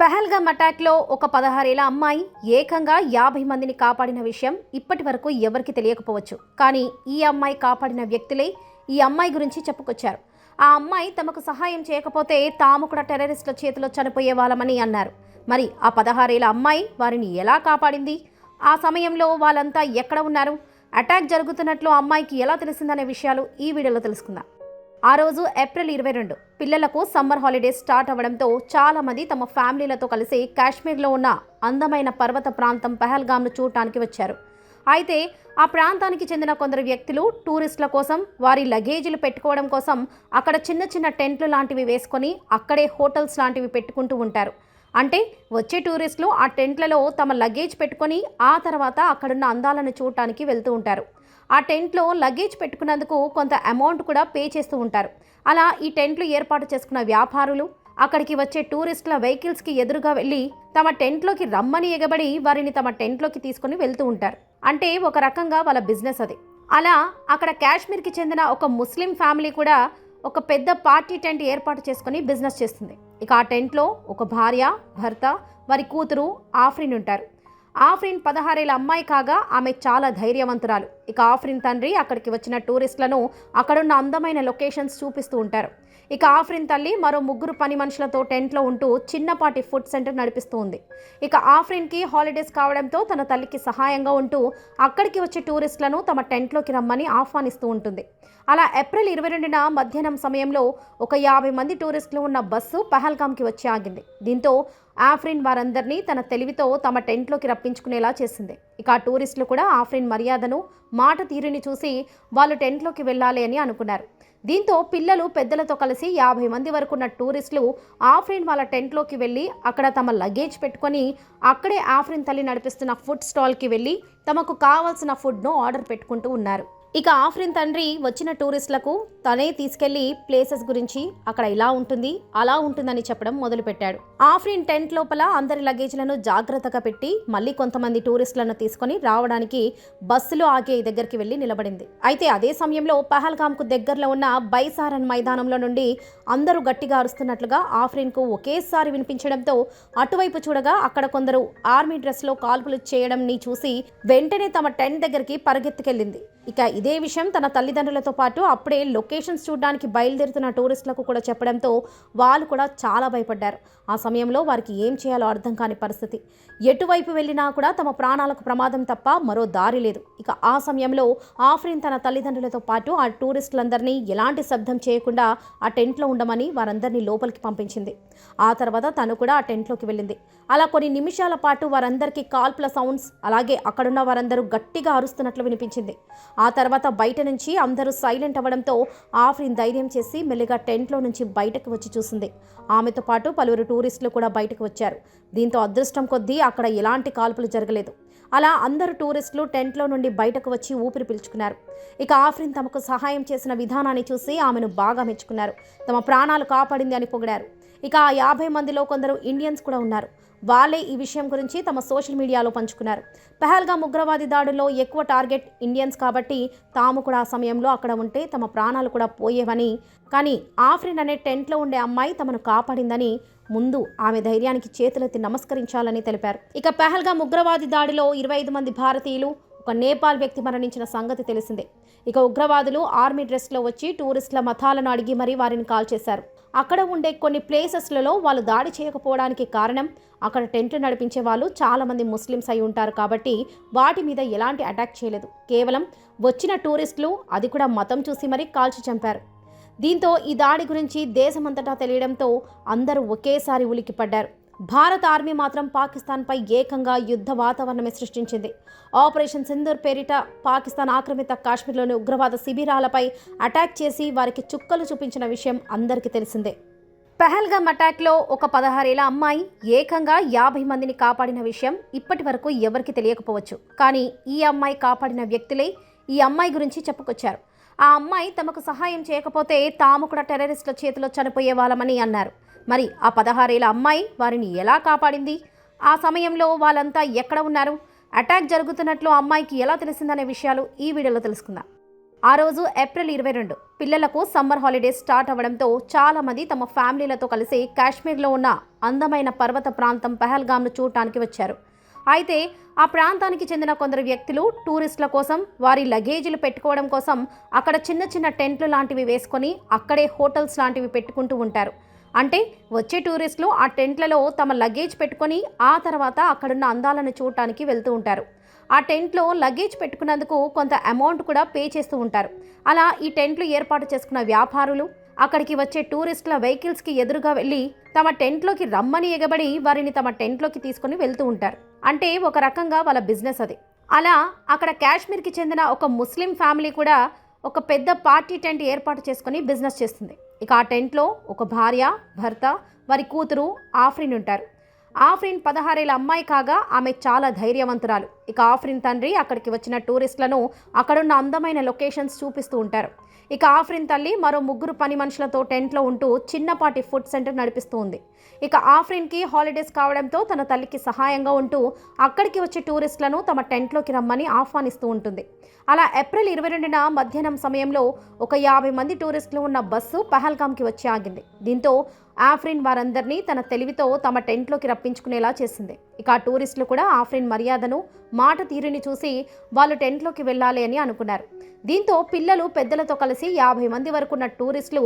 పెహల్గామ్ అటాక్లో ఒక పదహారేళ్ళ అమ్మాయి ఏకంగా యాభై మందిని కాపాడిన విషయం ఇప్పటి వరకు ఎవరికి తెలియకపోవచ్చు. కానీ ఈ అమ్మాయి కాపాడిన వ్యక్తులే ఈ అమ్మాయి గురించి చెప్పుకొచ్చారు. ఆ అమ్మాయి తమకు సహాయం చేయకపోతే తాము కూడా టెర్రరిస్టుల చేతిలో చనిపోయే వాళ్ళమని అన్నారు. మరి ఆ పదహారేళ్ళ అమ్మాయి వారిని ఎలా కాపాడింది? ఆ సమయంలో వాళ్ళంతా ఎక్కడ ఉన్నారు? అటాక్ జరుగుతున్నట్లు అమ్మాయికి ఎలా తెలిసిందనే విషయాలు ఈ వీడియోలో తెలుసుకుందాం. ఆ రోజు ఏప్రిల్ ఇరవై రెండు. పిల్లలకు సమ్మర్ హాలిడేస్ స్టార్ట్ అవ్వడంతో చాలామంది తమ ఫ్యామిలీలతో కలిసి కాశ్మీర్లో ఉన్న అందమైన పర్వత ప్రాంతం పహల్గామ్ను చూడటానికి వచ్చారు. అయితే ఆ ప్రాంతానికి చెందిన కొందరు వ్యక్తులు టూరిస్టుల కోసం వారి లగేజీలు పెట్టుకోవడం కోసం అక్కడ చిన్న చిన్న టెంట్లు లాంటివి వేసుకొని అక్కడే హోటల్స్ లాంటివి పెట్టుకుంటూ ఉంటారు. అంటే వచ్చే టూరిస్టులు ఆ టెంట్లలో తమ లగేజ్ పెట్టుకొని ఆ తర్వాత అక్కడున్న అందాలను చూడటానికి వెళ్తూ ఉంటారు. ఆ టెంట్లో లగేజ్ పెట్టుకున్నందుకు కొంత అమౌంట్ కూడా పే చేస్తూ ఉంటారు. అలా ఈ టెంట్లు ఏర్పాటు చేసుకున్న వ్యాపారులు అక్కడికి వచ్చే టూరిస్టుల వెహికల్స్కి ఎదురుగా వెళ్ళి తమ టెంట్లోకి రమ్మని ఎగబడి వారిని తమ టెంట్లోకి తీసుకొని వెళ్తూ ఉంటారు. అంటే ఒక రకంగా వాళ్ళ బిజినెస్ అది. అలా అక్కడ కాశ్మీర్కి చెందిన ఒక ముస్లిం ఫ్యామిలీ కూడా ఒక పెద్ద పార్టీ టెంట్ ఏర్పాటు చేసుకుని బిజినెస్ చేస్తుంది. ఇక ఆ టెంట్లో ఒక భార్య భర్త వారి కూతురు ఆఫ్రిన్ ఉంటారు. ఆఫ్రిన్ పదహారేళ్ళ అమ్మాయి కాగా ఆమె చాలా ధైర్యవంతురాలు. ఇక ఆఫ్రిన్ తండ్రి అక్కడికి వచ్చిన టూరిస్టులను అక్కడున్న అందమైన లొకేషన్స్ చూపిస్తూ ఉంటారు. ఇక ఆఫ్రిన్ తల్లి మరో ముగ్గురు పని మనుషులతో టెంట్లో ఉంటూ చిన్నపాటి ఫుడ్ సెంటర్ నడిపిస్తూ ఉంది. ఇక ఆఫ్రిన్కి హాలిడేస్ కావడంతో తన తల్లికి సహాయంగా ఉంటూ అక్కడికి వచ్చే టూరిస్టులను తమ టెంట్లోకి రమ్మని ఆహ్వానిస్తూ ఉంటుంది. అలా ఏప్రిల్ ఇరవై రెండున మధ్యాహ్నం సమయంలో ఒక యాభై మంది టూరిస్టులు ఉన్న బస్సు పహల్గామ్కి వచ్చి ఆగింది. దీంతో ఆఫ్రిన్ వారందరినీ తన తెలివితో తమ టెంట్లోకి రప్పించుకునేలా చేసింది. ఇక ఆ టూరిస్టులు కూడా ఆఫ్రిన్ మర్యాదను మాట తీరుని చూసి వాళ్ళు టెంట్లోకి వెళ్ళాలి అని అనుకున్నారు. దీంతో పిల్లలు పెద్దలతో కలిసి యాభై మంది వరకు ఉన్న టూరిస్టులు ఆఫ్రిన్ వాళ్ళ టెంట్లోకి వెళ్ళి అక్కడ తమ లగేజ్ పెట్టుకొని అక్కడే ఆఫ్రిన్ తల్లి నడిపిస్తున్న ఫుడ్ స్టాల్కి వెళ్ళి తమకు కావాల్సిన ఫుడ్ను ఆర్డర్ పెట్టుకుంటూ ఉన్నారు. ఇక ఆఫ్రిన్ తండ్రి వచ్చిన టూరిస్టులకు తనే తీసుకెళ్ళి ప్లేసెస్ గురించి అక్కడ ఇలా ఉంటుంది అలా ఉంటుందని చెప్పడం మొదలుపెట్టాడు. ఆఫ్రిన్ టెంట్ లోపల అందరి లగేజ్లను జాగ్రత్తగా పెట్టి మళ్ళీ కొంతమంది టూరిస్టులను తీసుకొని రావడానికి బస్సులో ఆగే దగ్గరికి వెళ్ళి నిలబడింది. అయితే అదే సమయంలో పహల్గామ్కు దగ్గరలో ఉన్న బైసారన్ మైదానంలో నుండి అందరూ గట్టిగా అరుస్తున్నట్లుగా ఆఫ్రిన్కు ఒకేసారి వినిపించడంతో అటువైపు చూడగా అక్కడ కొందరు ఆర్మీ డ్రెస్లో కాల్పులు చేయడంని చూసి వెంటనే తమ టెంట్ దగ్గరికి పరిగెత్తుకెళ్ళింది. ఇక ఇదే విషయం తన తల్లిదండ్రులతో పాటు అప్పుడే లొకేషన్స్ చూడడానికి బయలుదేరుతున్న టూరిస్టులకు కూడా చెప్పడంతో వాళ్ళు కూడా చాలా భయపడ్డారు. ఆ సమయంలో వారికి ఏం చేయాలో అర్థం కాని పరిస్థితి. ఎటువైపు వెళ్ళినా కూడా తమ ప్రాణాలకు ప్రమాదం తప్ప మరో దారి లేదు. ఇక ఆ సమయంలో ఆఫ్రిన్ తన తల్లిదండ్రులతో పాటు ఆ టూరిస్టులందరినీ ఎలాంటి శబ్దం చేయకుండా ఆ టెంట్లో ఉండమని వారందరినీ లోపలికి పంపించింది. ఆ తర్వాత తను కూడా ఆ టెంట్లోకి వెళ్ళింది. అలా కొన్ని నిమిషాల పాటు వారందరికీ కాల్పుల సౌండ్స్ అలాగే అక్కడున్న వారందరూ గట్టిగా అరుస్తున్నట్లు వినిపించింది. ఆ తర్వాత బయట నుంచి అందరూ సైలెంట్ అవ్వడంతో ఆఫ్రిన్ ధైర్యం చేసి మెల్లిగా టెంట్లో నుంచి బయటకు వచ్చి చూసింది. ఆమెతో పాటు పలువురు టూరిస్టులు కూడా బయటకు వచ్చారు. దీంతో అదృష్టం కొద్దీ అక్కడ ఎలాంటి కాల్పులు జరగలేదు. అలా అందరు టూరిస్టులు టెంట్లో నుండి బయటకు వచ్చి ఊపిరి పీల్చుకున్నారు. ఇక ఆఫ్రిన్ తమకు సహాయం చేసిన విధానాన్ని చూసి ఆమెను బాగా మెచ్చుకున్నారు. తమ ప్రాణాలు కాపాడింది అని పొగిడారు. ఇక ఆ యాభై మందిలో కొందరు ఇండియన్స్ కూడా ఉన్నారు. వాళ్ళే ఈ విషయం గురించి తమ సోషల్ మీడియాలో పంచుకున్నారు. పెహల్గా ఉగ్రవాది దాడుల్లో ఎక్కువ టార్గెట్ ఇండియన్స్ కాబట్టి తాము కూడా ఆ సమయంలో అక్కడ ఉంటే తమ ప్రాణాలు కూడా పోయేవని కానీ ఆఫ్రిన్ అనే టెంట్లో ఉండే అమ్మాయి తమను కాపాడిందని ముందు ఆమె ధైర్యానికి చేతులెత్తి నమస్కరించాలని తెలిపారు. ఇక పెహల్గా ఉగ్రవాది దాడిలో ఇరవై ఐదు మంది భారతీయులు ఒక నేపాల్ వ్యక్తి మరణించిన సంగతి తెలిసిందే. ఇక ఉగ్రవాదులు ఆర్మీ డ్రెస్లో వచ్చి టూరిస్టుల మతాలను అడిగి మరీ వారిని కాల్ చేశారు. అక్కడ ఉండే కొన్ని ప్లేసెస్లలో వాళ్ళు దాడి చేయకపోవడానికి కారణం అక్కడ టెంట్లు నడిపించే వాళ్ళు చాలామంది ముస్లిమ్స్ అయి ఉంటారు కాబట్టి వాటి మీద ఎలాంటి అటాక్ చేయలేదు. కేవలం వచ్చిన టూరిస్టులు అది కూడా మతం చూసి మరీ కాల్చి చంపారు. దీంతో ఈ దాడి గురించి దేశమంతటా తెలియడంతో అందరూ ఒకేసారి ఉలిక్కిపడ్డారు. భారత ఆర్మీ మాత్రం పాకిస్తాన్పై ఏకంగా యుద్ధ వాతావరణమే సృష్టించింది. ఆపరేషన్ సింధూర్ పేరిట పాకిస్తాన్ ఆక్రమిత కాశ్మీర్లోని ఉగ్రవాద శిబిరాలపై అటాక్ చేసి వారికి చుక్కలు చూపించిన విషయం అందరికీ తెలిసిందే. పెహల్గమ్ అటాక్లో ఒక పదహారేళ్ళ అమ్మాయి ఏకంగా యాభై మందిని కాపాడిన విషయం ఇప్పటి వరకు ఎవరికి తెలియకపోవచ్చు. కానీ ఈ అమ్మాయి కాపాడిన వ్యక్తులే ఈ అమ్మాయి గురించి చెప్పుకొచ్చారు. ఆ అమ్మాయి తమకు సహాయం చేయకపోతే తాము కూడా టెర్రరిస్టుల చేతిలో చనిపోయే వాళ్ళమని అన్నారు. మరి ఆ పదహారేళ్ళ అమ్మాయి వారిని ఎలా కాపాడింది? ఆ సమయంలో వాళ్ళంతా ఎక్కడ ఉన్నారు? అటాక్ జరుగుతున్నట్లు అమ్మాయికి ఎలా తెలిసిందనే విషయాలు ఈ వీడియోలో తెలుసుకుందాం. ఆ రోజు ఏప్రిల్ ఇరవై రెండు పిల్లలకు సమ్మర్ హాలిడేస్ స్టార్ట్ అవ్వడంతో చాలామంది తమ ఫ్యామిలీలతో కలిసి కాశ్మీర్లో ఉన్న అందమైన పర్వత ప్రాంతం పెహల్గామ్ను చూడటానికి వచ్చారు. అయితే ఆ ప్రాంతానికి చెందిన కొందరు వ్యక్తులు టూరిస్టుల కోసం వారి లగేజీలు పెట్టుకోవడం కోసం అక్కడ చిన్న చిన్న టెంట్లు లాంటివి వేసుకొని అక్కడే హోటల్స్ లాంటివి పెట్టుకుంటూ ఉంటారు. అంటే వచ్చే టూరిస్టులు ఆ టెంట్లలో తమ లగేజ్ పెట్టుకొని ఆ తర్వాత అక్కడున్న అందాలను చూడటానికి వెళ్తూ ఉంటారు. ఆ టెంట్లో లగేజ్ పెట్టుకున్నందుకు కొంత అమౌంట్ కూడా పే చేస్తూ ఉంటారు. అలా ఈ టెంట్లు ఏర్పాటు చేసుకున్న వ్యాపారులు అక్కడికి వచ్చే టూరిస్టుల వెహికల్స్కి ఎదురుగా వెళ్ళి తమ టెంట్లోకి రమ్మని ఎగబడి వారిని తమ టెంట్లోకి తీసుకొని వెళ్తూ ఉంటారు. అంటే ఒక రకంగా వాళ్ళ బిజినెస్ అది. అలా అక్కడ కాశ్మీర్కి చెందిన ఒక ముస్లిం ఫ్యామిలీ కూడా ఒక పెద్ద పార్టీ టెంట్ ఏర్పాటు చేసుకొని బిజినెస్ చేస్తుంది. ఇక ఆ టెంట్లో ఒక భార్య భర్త వారి కూతురు ఆఫ్రిన్ ఉంటారు ఆఫ్రిన్ పదహారేళ్ళ అమ్మాయి కాగా ఆమె చాలా ధైర్యవంతురాలు. ఇక ఆఫ్రిన్ తండ్రి అక్కడికి వచ్చిన టూరిస్టులను అక్కడున్న అందమైన లొకేషన్స్ చూపిస్తూ ఉంటారు. ఇక ఆఫ్రిన్ తల్లి మరో ముగ్గురు పని మనుషులతో టెంట్లో ఉంటూ చిన్నపాటి ఫుడ్ సెంటర్ నడిపిస్తూ ఉంది. ఇక ఆఫ్రిన్కి హాలిడేస్ కావడంతో తన తల్లికి సహాయంగా ఉంటూ అక్కడికి వచ్చే టూరిస్టులను తమ టెంట్లోకి రమ్మని ఆహ్వానిస్తూ ఉంటుంది. అలా ఏప్రిల్ ఇరవై రెండున మధ్యాహ్నం సమయంలో ఒక యాభై మంది టూరిస్టులు ఉన్న బస్సు పహల్గామ్కి వచ్చి ఆగింది. దీంతో ఆఫ్రిన్ వారందరినీ తన తెలివితో తమ టెంట్లోకి రప్పించుకునేలా చేసింది. ఇక ఆ టూరిస్టులు కూడా ఆఫ్రిన్ మర్యాదను మాట తీరుని చూసి వాళ్ళు టెంట్లోకి వెళ్ళాలి అని అనుకున్నారు. దీంతో పిల్లలు పెద్దలతో కలిసి యాభై మంది వరకు ఉన్న టూరిస్టులు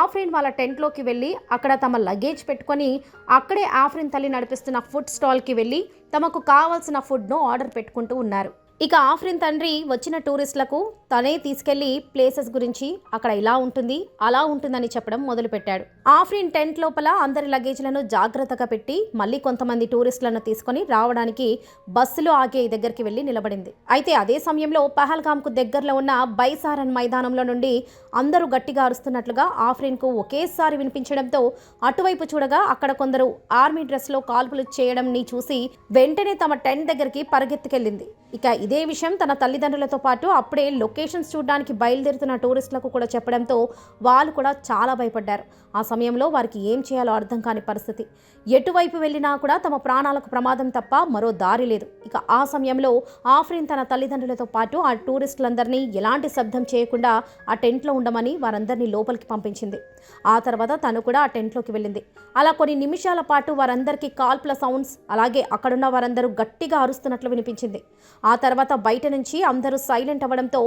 ఆఫ్రిన్ వాళ్ళ టెంట్లోకి వెళ్ళి అక్కడ తమ లగేజ్ పెట్టుకొని అక్కడే ఆఫ్రిన్ తల్లి నడిపిస్తున్న ఫుడ్ స్టాల్కి వెళ్ళి తమకు కావాల్సిన ఫుడ్ను ఆర్డర్ పెట్టుకుంటూ ఉన్నారు. ఇక ఆఫ్రిన్ తండ్రి వచ్చిన టూరిస్టులకు తనే తీసుకెళ్ళి ప్లేసెస్ గురించి అక్కడ ఇలా ఉంటుంది అలా ఉంటుందని చెప్పడం మొదలుపెట్టాడు. ఆఫ్రిన్ టెంట్ లోపల అందరి లగేజ్లను జాగ్రత్తగా పెట్టి మళ్ళీ కొంతమంది టూరిస్టులను తీసుకొని రావడానికి బస్సులు ఆగే దగ్గరికి వెళ్ళి నిలబడింది. అయితే అదే సమయంలో పహల్గామ్కు దగ్గరలో ఉన్న బైసారన్ మైదానంలో నుండి అందరూ గట్టిగా అరుస్తున్నట్లుగా ఆఫ్రిన్కు ఒకేసారి వినిపించడంతో అటువైపు చూడగా అక్కడ కొందరు ఆర్మీ డ్రెస్లో కాల్పులు చేయడంని చూసి వెంటనే తమ టెంట్ దగ్గరికి పరిగెత్తుకెళ్ళింది. ఇక ఇదే విషయం తన తల్లిదండ్రులతో పాటు అప్పుడే లొకేషన్స్ చూడడానికి బయలుదేరుతున్న టూరిస్టులకు కూడా చెప్పడంతో వాళ్ళు కూడా చాలా భయపడ్డారు. ఆ సమయంలో వారికి ఏం చేయాలో అర్థం కాని పరిస్థితి. ఎటువైపు వెళ్ళినా కూడా తమ ప్రాణాలకు ప్రమాదం తప్ప మరో దారి లేదు. ఇక ఆ సమయంలో ఆఫ్రిన్ తన తల్లిదండ్రులతో పాటు ఆ టూరిస్టులందరినీ ఎలాంటి శబ్దం చేయకుండా ఆ టెంట్లో ఉండమని వారందరినీ లోపలికి పంపించింది. ఆ తర్వాత తను కూడా ఆ టెంట్లోకి వెళ్ళింది. అలా కొన్ని నిమిషాల పాటు వారందరికీ కాల్పుల సౌండ్స్ అలాగే అక్కడున్న వారందరూ గట్టిగా అరుస్తున్నట్లు వినిపించింది. ఆ తర్వాత బయట నుంచి అందరూ సైలెంట్ అవ్వడంతో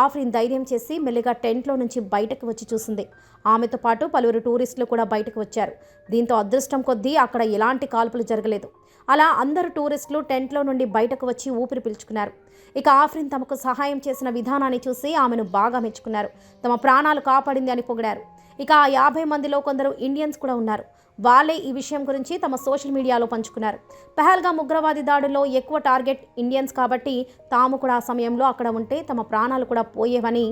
ఆఫ్రిన్ ధైర్యం చేసి మెల్లిగా టెంట్లో నుంచి బయటకు వచ్చి చూసింది. ఆమెతో పాటు పలువురు టూరిస్టులు కూడా బయటకు వచ్చారు. దీంతో అదృష్టం కొద్దీ అక్కడ ఎలాంటి కాల్పులు జరగలేదు. అలా అందరు టూరిస్టులు టెంట్లో నుండి బయటకు వచ్చి ఊపిరి పీల్చుకున్నారు. ఇక ఆఫ్రిన్ తమకు సహాయం చేసిన విధానాన్ని చూసి ఆమెను బాగా మెచ్చుకున్నారు. తమ ప్రాణాలు కాపాడింది అని పొగిడారు. ఇక ఆ యాభై మందిలో కొందరు ఇండియన్స్ కూడా ఉన్నారు. వాళ్ళే ఈ విషయం గురించి తమ సోషల్ మీడియాలో పంచుకున్నారు. పెహల్గా ఉగ్రవాది దాడుల్లో ఎక్కువ టార్గెట్ ఇండియన్స్ కాబట్టి తాము కూడా ఆ సమయంలో అక్కడ ఉంటే తమ ప్రాణాలు కూడా పోయేవని